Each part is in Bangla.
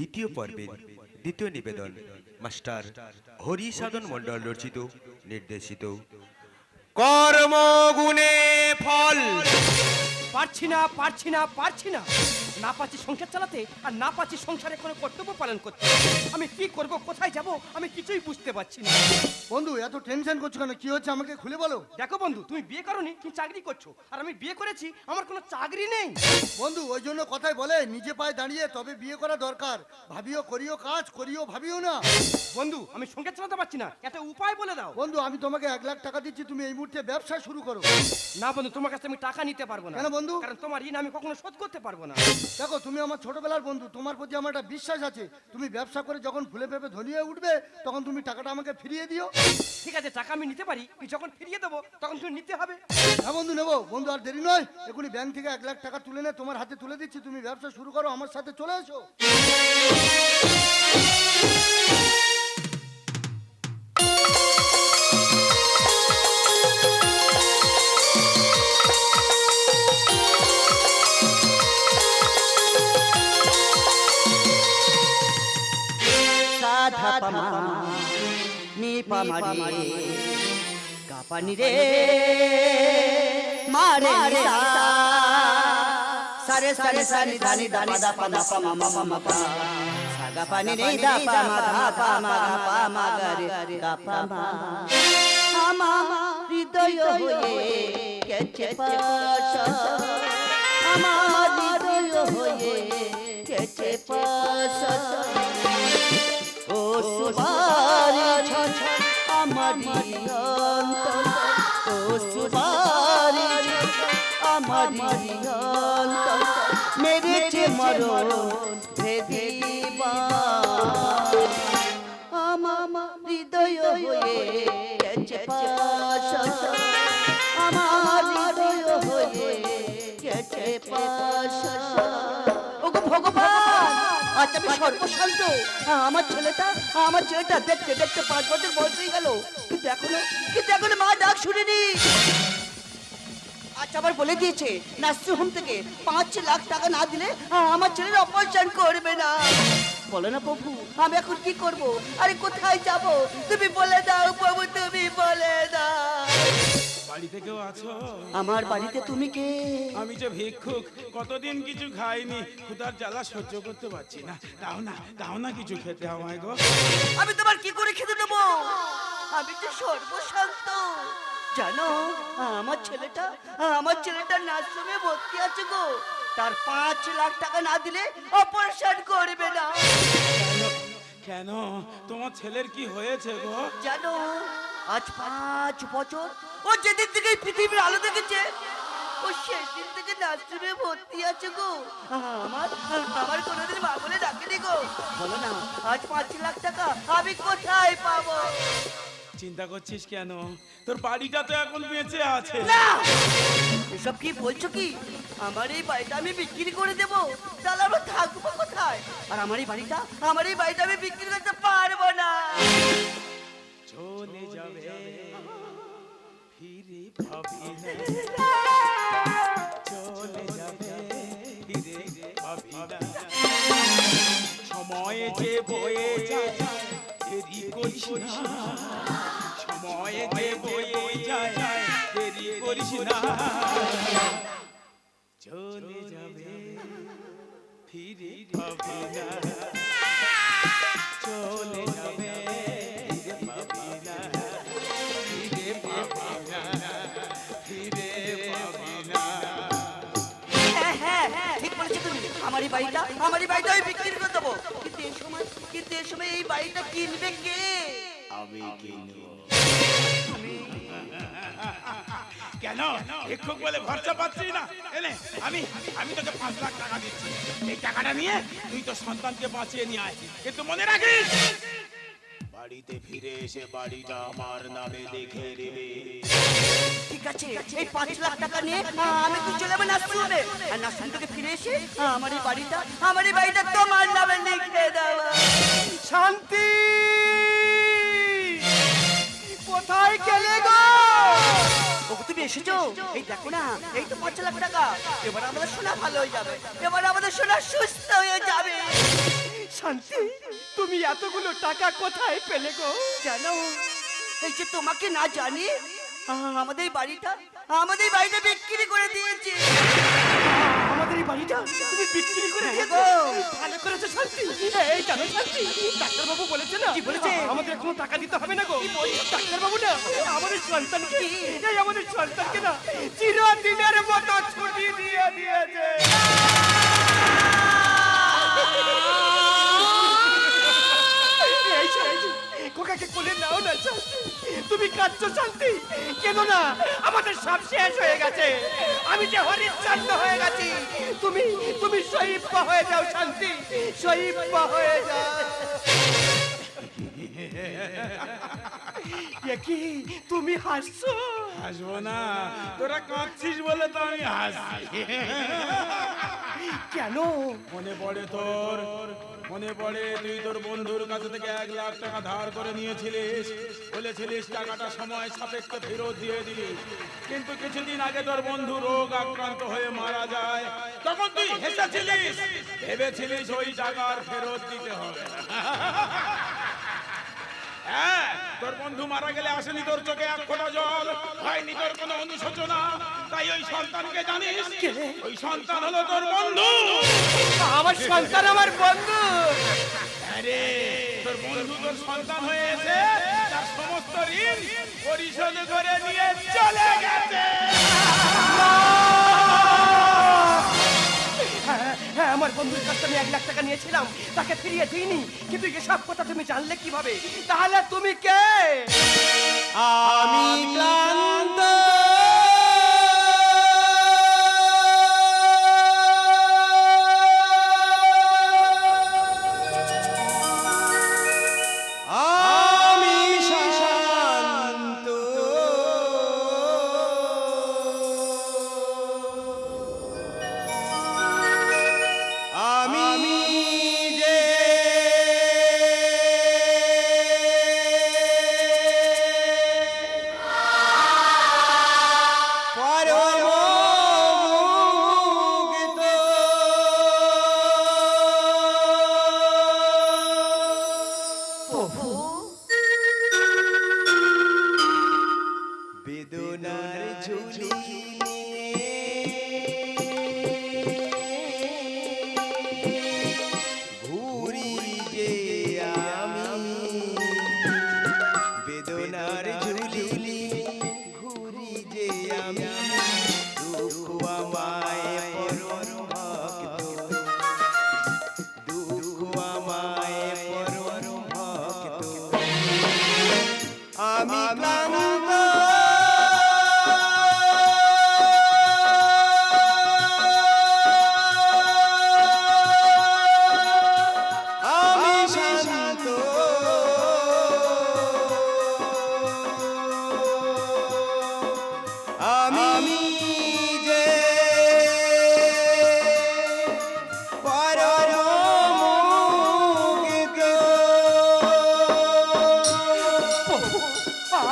দ্বিতীয় পর্বের দ্বিতীয় নিবেদন মাস্টার হরি সাধন মন্ডল রচিত নির্দেশিত। কর্মগুণে ফল। পারছি না পারছি না পারছি না। না পাচ্ছি সংসার চালাতে আর না পাচ্ছি সংসারে কোনো কর্তব্য পালন করতে। আমি কি করব কোথায় যাব আমি কিছুই বুঝতে পারছি না। বন্ধু এত টেনশন করছ কেন? কি হচ্ছে আমাকে খুলে বলো। দেখো বন্ধু তুমি বিয়ে করনি তুমি চাকরি করছ আর আমি বিয়ে করেছি আমার কোনো চাকরি নেই। বন্ধু ওই জন্য কথাই বলে নিজে পায়ে দাঁড়িয়ে তবে বিয়ে করা দরকার। ভাবিও করিও কাজ করিও ভাবিও না। বন্ধু আমি সংসার চালাতে পারছি না একটা উপায় বলে দাও। বন্ধু আমি তোমাকে এক লাখ টাকা দিচ্ছি তুমি এই মুহূর্তে ব্যবসা শুরু করো। না বন্ধু তোমার কাছে আমি টাকা নিতে পারব না। কেন বন্ধু? কারণ তোমার ঋণ আমি কখনো শোধ করতে পারব না। দেখো তুমি আমার ছোটবেলার বন্ধু তোমার প্রতি আমার একটা বিশ্বাস আছে। তুমি ব্যবসা করে যখন ফুলে ফেপে ধনী হয়ে উঠবে তখন তুমি টাকাটা আমাকে ফিরিয়ে দিও। ঠিক আছে টাকা আমি নিতে পারি যখন ফিরিয়ে দেবো তখন তুমি নিতে হবে। হ্যাঁ বন্ধু নেব। বন্ধু আর দেরি নয়। এখনই ব্যাংক থেকে এক লাখ টাকা তুলে নে তোমার হাতে তুলে দিচ্ছি। তুমি ব্যবসা শুরু করো আমার সাথে চলে এসো। নি পামারি কাপানি রে। মারে সা সারে সারে সারে ধানি ধানি। দা পা দা পা মা মা মা পা। সাগা পানি রে। দা পা মা ধা পা মা গা পা মা গা রে। গা পা মা। আমা হৃদয় হয়ে কেচে পাশ। আমার হৃদয় হয়ে কেচে পাশ। ও ছন আমারি অন্তর ও আমারি অন্তর মেরেছে মরণ ভেদিবা আমা হৃদয় হয়ে গেছে পাশ আমার হৃদয় হয়ে গেছে পাশ ওগো ভগবান আজ আমি সর্বশান্ত আমার ছেলেটা আমার ছেলেটা দেখতে দেখতে পাঁচ বছর বয়স হয়ে গেল। কিন্তু এখনও কিন্তু এখনও মা ডাক শুনিনি। আচ্ছা আবার বলে দিয়েছে, নার্সিং হোম থেকে পাঁচ লাখ টাকা না দিলে আমার ছেলের অপারেশন করবে না। বলো না প্রভু, আমি এখন কি করব? আরে কোথায় যাব? তুমি বলে দাও, প্রভু, তুমি বলে দাও। বাড়িতে কেউ আছো? আমার বাড়িতে তুমি কে? আমি যে ভিক্ষুক কতদিন কিছু খাইনি ক্ষুধার জ্বালা সহ্য করতে পারছি না। দাও না দাও না কিছু খেতে আমায় গো। আমি তোমার কি করে খেতে দেবো? আমি তো সর্বশান্ত। জানো আমার ছেলেটা আমার ছেলেটা নার্সিংয়ে ভর্তি আছে গো। তার পাঁচ লাখ টাকা না দিলে অপারেশন করবে না। কেন? তোমার ছেলের কি হয়েছে গো? জানো, আজ পাঁচ বছর। ও যেদিন থেকে পৃথিবীর আলো দেখেছে, ও শেষ দিন থেকে নার্সিংয়ে ভর্তি আছে গো। আমার আমার কোনোদিন মা বলে ডাকেনি গো। বলো না, আজ পাঁচ লাখ টাকা আমি কোথায় পাবো? চিন্তা করছিস কেন? তোর বাড়িটা তো এখন বেঁচে আছে। না! এসব কি বলছো কি? আমার এই বাড়িটা আমি বিক্রি করে দেবো। তাহলে আমরা থাকব কোথায়? আর আমার এই বাড়িটা আমার এই বাড়িটা আমি বিক্রি করতে পারব না। চলে যাবে। ফিরে পাবি না। চলে যাবে। ফিরে পাবি না। সময়ে যে বয়ে যায়। দেরি করিস না সময়ে যায় দেরি করিস না চলে যাবে ফিরে পাবি না চলে যাবে ফিরে পাবি না ফিরে পাবি না ফিরে পাবি না হ্যাঁ হ্যাঁ হ্যাঁ, ঠিক বলেছ তুমি। আমার বাড়িটা আমার এই বাড়িটা আমি বিক্রি করে দেবো। কিন্তু এই সময় কিন্তু সময় এই বাড়িটা কিনবে কে? আমি কিনব কেন? শিক্ষক বলে ভরসা পাচ্ছি না। এনে আমি আমি তোকে পাঁচ লাখ টাকা দিচ্ছি। এই টাকাটা নিয়ে তুই তো সন্তানকে বাঁচিয়ে নিয়ে আয়। কিন্তু মনে রাখিস বাড়িতে ফিরে এসে বাড়িটা আমার নামে লিখে দিবি ঠিক আছে এই পাঁচ লাখ টাকা নিয়ে আমি তুই চলে যাব আর থেকে ফিরে এসে আমার এই বাড়িটা আমার এই বাড়িটা তোমার নামে লিখে দেওয়া। শান্তি! কোথায় গেলে গো? ওগো তুমি এসেছ? এই দেখো না এই তো পাঁচ লাখ টাকা। এবার আমাদের সোনা ভালো হয়ে যাবে। এবার আমাদের সোনা সুস্থ হয়ে যাবে। শান্তি। তুমি এতগুলো টাকা কোথায় পেলে গো? জানো এই যে তোমাকে না জানি আমাদের বাড়িটা আমাদের বাড়িটা বিক্রি করে দিয়েছে। আমাদের এই বাড়িটা তুমি বিক্রি করে দিয়েছ? গো। ভালো করেছ শান্তি। এই জানো শান্তি ডাক্তার বাবু বলেছে না কি বলেছে? আমাদের কোনো টাকা দিতে হবে না গো। ডাক্তার বাবু না আমাদের সন্তানকে এই আমাদের সন্তানকে না চিরদিনের মতো ছুটি দিয়ে দিয়েছে এই শান্তি খোকাকে কোলে নাও না, শান্তি। তুমি কাঁদছো, শান্তি। কেন না? আমাদের সব শেষ হয়ে গেছে। আমি যে হরিশ্চন্দ্র হয়ে গেছি। তুমি তুমি শহীদ হয়ে যাও, শান্তি। শহীদ হয়ে যাও। কি? তুমি হাসছো? হাসবো না। তোরা কাঁদছিস বলে তো আমি হাসি কেন? মনে পড়ে তোর, মনে পড়ে তুই তোর বন্ধুর কাছে থেকে এক লাখ টাকা ধার করে নিয়েছিলিস। বলেছিলিস টাকাটা সময় সাপেক্ষে ফেরত দিয়ে দিলি কিন্তু কিছুদিন আগে তোর বন্ধু রোগ আক্রান্ত হয়ে মারা যায়। তখন তুই হেসেছিলিস। ভেবেছিলিস ওই টাকার ফেরত দিতে হবে। হ্যাঁ তোর বন্ধু মারা গেলে আসেনি তোর চোখে এক ফোঁটা জল। হয়নি তোর কোনো অনুশোচনা। তাই ওই সন্তানকে জানিস ওই সন্তান হলো তোর বন্ধু। আমার সন্তান আমার বন্ধু। আরে তোর বন্ধু তোর সন্তান হয়েছে তার সমস্ত ঋণ পরিশোধ করে নিয়ে চলে গেছে। হ্যাঁ হ্যাঁ আমার বন্ধুর কাছে আমি এক লাখ টাকা নিয়েছিলাম তাকে ফিরিয়ে দিইনি। কিন্তু এসব কথা তুমি জানলে কীভাবে? তাহলে তুমি কে? আমি ক্লান্ত। বেদনার ঝুলি ঘুরি যে আমি।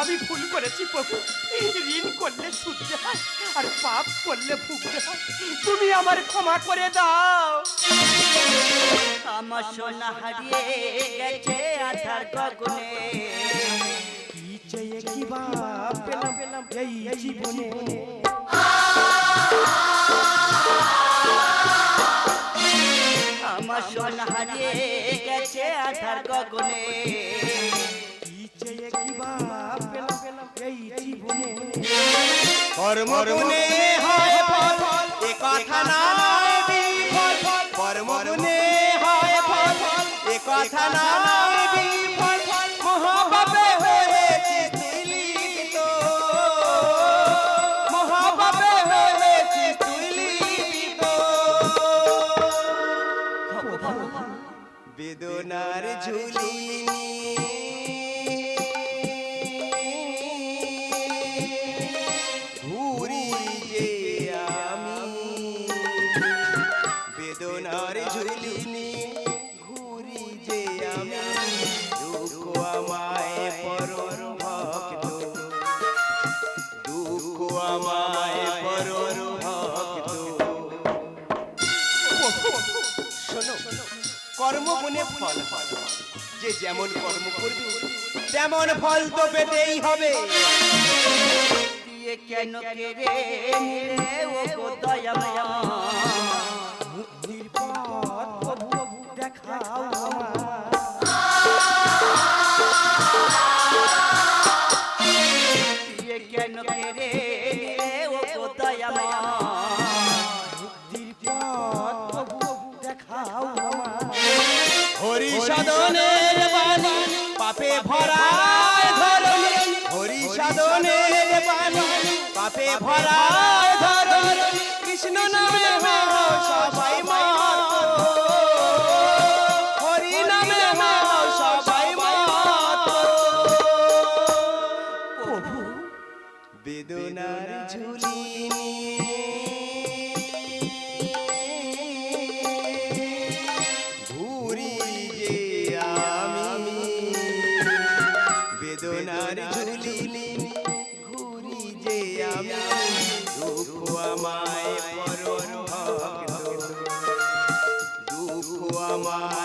আমি ভুল করেছি প্রভু। ঋণ করলে শুদ্ধ হয় আর পাপ করলে ভুগতে হয়। তুমি আমার ক্ষমা করে দাও। আমার সোনা হারিয়ে গেছে আধার গগনে। কি চেয়ে কি বা পেলাম পেলাম এই জীবনে? আমার সোনা হারিয়ে গেছে আধার গগনে। কি চেয়ে কি বা পেলাম এই জীবনে। কর্ম গুণে হয় ফল। এ কথা নয় বিফল কর্ম গুণে হয় ফল। এ কথা নয় বিফল বেদনার ঝুলি ঘুরি যে আমি। দুঃখ আমায় পরর ভক্ত। দুঃখ আমায় পরর ভক্ত। শোনো, কর্ম মনে ফল ফল যে যেমন কর্ম করবে, তেমন ফল তো পেতেই হবে। কেন কে ও দয়াময়? সাধনের বাণী, পাপে ভরা ধরণী। হরি সাধনের বাণী, পাপে ভরা ধরণী। কৃষ্ণ নামে সবাই হরি নামে সবাই প্রভু, বেদনার ঝুলি Mama.